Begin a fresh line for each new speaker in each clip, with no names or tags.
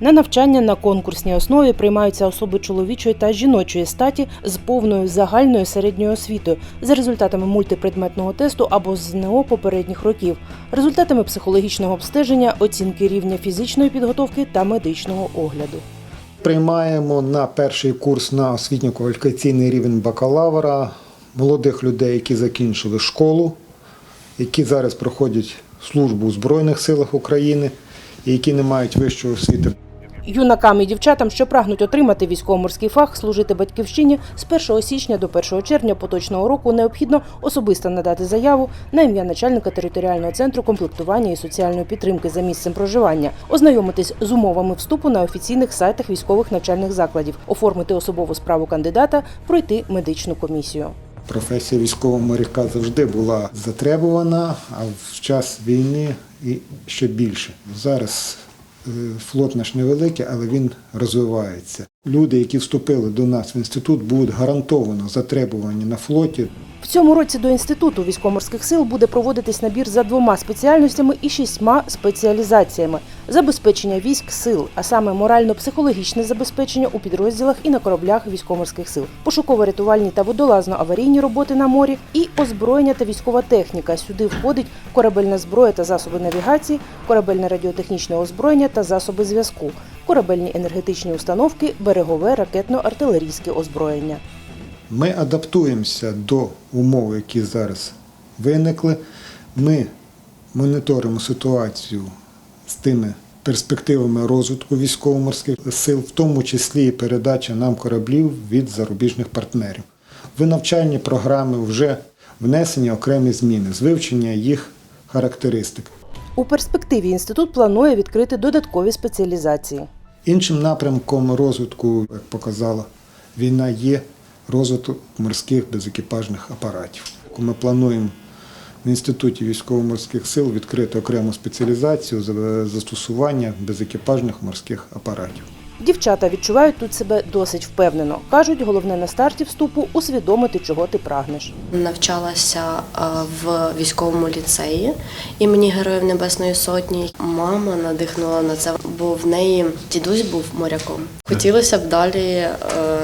На навчання на конкурсній основі приймаються особи чоловічої та жіночої статі з повною загальною середньою освітою за результатами мультипредметного тесту або ЗНО попередніх років, результатами психологічного обстеження, оцінки рівня фізичної підготовки та медичного огляду.
Приймаємо на перший курс на освітньо-кваліфікаційний рівень бакалавра молодих людей, які закінчили школу, які зараз проходять службу у Збройних силах України і які не мають вищої освіти.
Юнакам і дівчатам, що прагнуть отримати військово-морський фах, служити батьківщині з 1 січня до 1 червня поточного року необхідно особисто надати заяву на ім'я начальника територіального центру комплектування і соціальної підтримки за місцем проживання, ознайомитись з умовами вступу на офіційних сайтах військових навчальних закладів, оформити особову справу кандидата, пройти медичну комісію.
Професія військового моряка завжди була затребувана, а в час війни і ще більше. Зараз флот наш невеликий, але він розвивається. Люди, які вступили до нас в інститут, будуть гарантовано затребувані на флоті.
В цьому році до інституту військово-морських сил буде проводитись набір за двома спеціальностями і шістьма спеціалізаціями: забезпечення військ сил, а саме морально-психологічне забезпечення у підрозділах і на кораблях військово-морських сил, пошуково-рятувальні та водолазно-аварійні роботи на морі і озброєння та військова техніка. Сюди входить корабельна зброя та засоби навігації, корабельне радіотехнічне озброєння та засоби зв'язку, корабельні енергетичні установки, берегове ракетно-артилерійське озброєння.
Ми адаптуємося до умов, які зараз виникли. Ми моніторимо ситуацію з тими перспективами розвитку військово-морських сил, в тому числі і передача нам кораблів від зарубіжних партнерів. В навчальні програми вже внесені окремі зміни з вивчення їх характеристик.
У перспективі інститут планує відкрити додаткові спеціалізації.
Іншим напрямком розвитку, як показала війна, є розвиток морських безекіпажних апаратів. Ми плануємо в інституті військово-морських сил відкрити окрему спеціалізацію за застосування безекіпажних морських апаратів.
Дівчата відчувають тут себе досить впевнено. кажуть, головне на старті вступу усвідомити, чого ти прагнеш.
Навчалася е, в військовому ліцеї імені Героїв Небесної Сотні. Мама надихнула на це, бо в неї дідусь був моряком. Хотілося б далі е,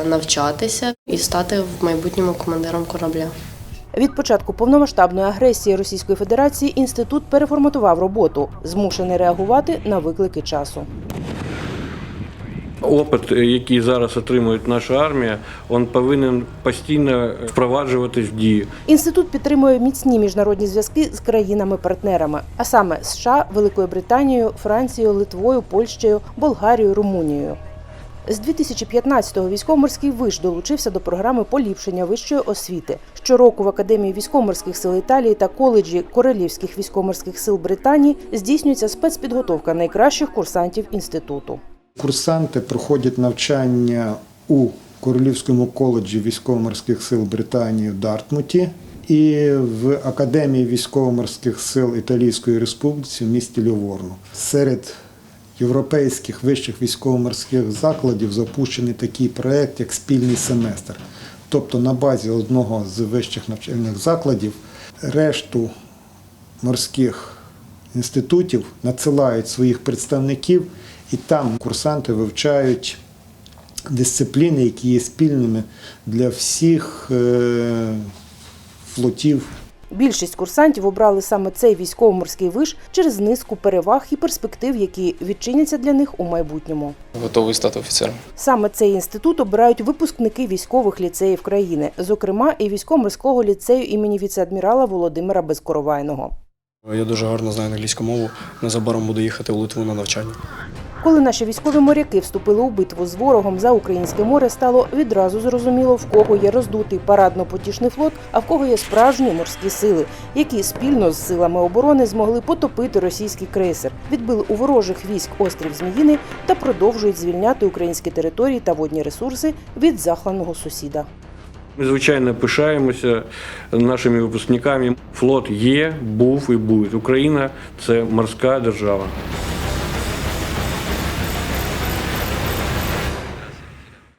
навчатися і стати в майбутньому командиром корабля.
Від початку повномасштабної агресії Російської Федерації інститут переформатував роботу, змушений реагувати на виклики часу.
Опит, який зараз отримує наша армія, він повинен постійно впроваджуватись в дію.
Інститут підтримує міцні міжнародні зв'язки з країнами-партнерами, а саме США, Великою Британією, Францією, Литвою, Польщею, Болгарією, Румунією. З 2015-го військово-морський виш долучився до програми поліпшення вищої освіти. Щороку в Академії військово-морських сил Італії та коледжі Королівських військово-морських сил Британії здійснюється спецпідготовка найкращих курсантів інституту.
Курсанти проходять навчання у Королівському коледжі військово-морських сил Британії в Дартмуті і в Академії військово-морських сил Італійської Республіки в місті Ліворно. Серед європейських вищих військово-морських закладів запущений такий проект, як спільний семестр. Тобто на базі одного з вищих навчальних закладів решту морських інститутів надсилають своїх представників, і там курсанти вивчають дисципліни, які є спільними для всіх е, флотів
Більшість курсантів обрали саме цей військово-морський виш через низку переваг і перспектив, які відчиняться для них у майбутньому.
готовий стати офіцером.
Саме цей інститут обирають випускники військових ліцеїв країни, зокрема і військово-морського ліцею імені віце-адмірала Володимира Безкоровайного.
Я дуже гарно знаю англійську мову. Незабаром буду їхати в Литву на навчання.
Коли наші військові моряки вступили у битву з ворогом за українське море, стало відразу зрозуміло, в кого є роздутий парадно-потішний флот, а в кого є справжні морські сили, які спільно з силами оборони змогли потопити російський крейсер, відбили у ворожих військ острів Зміїний та продовжують звільняти українські території та водні ресурси від захланого сусіда.
Ми звичайно пишаємося нашими випускниками. Флот є, був і буде. Україна це морська держава.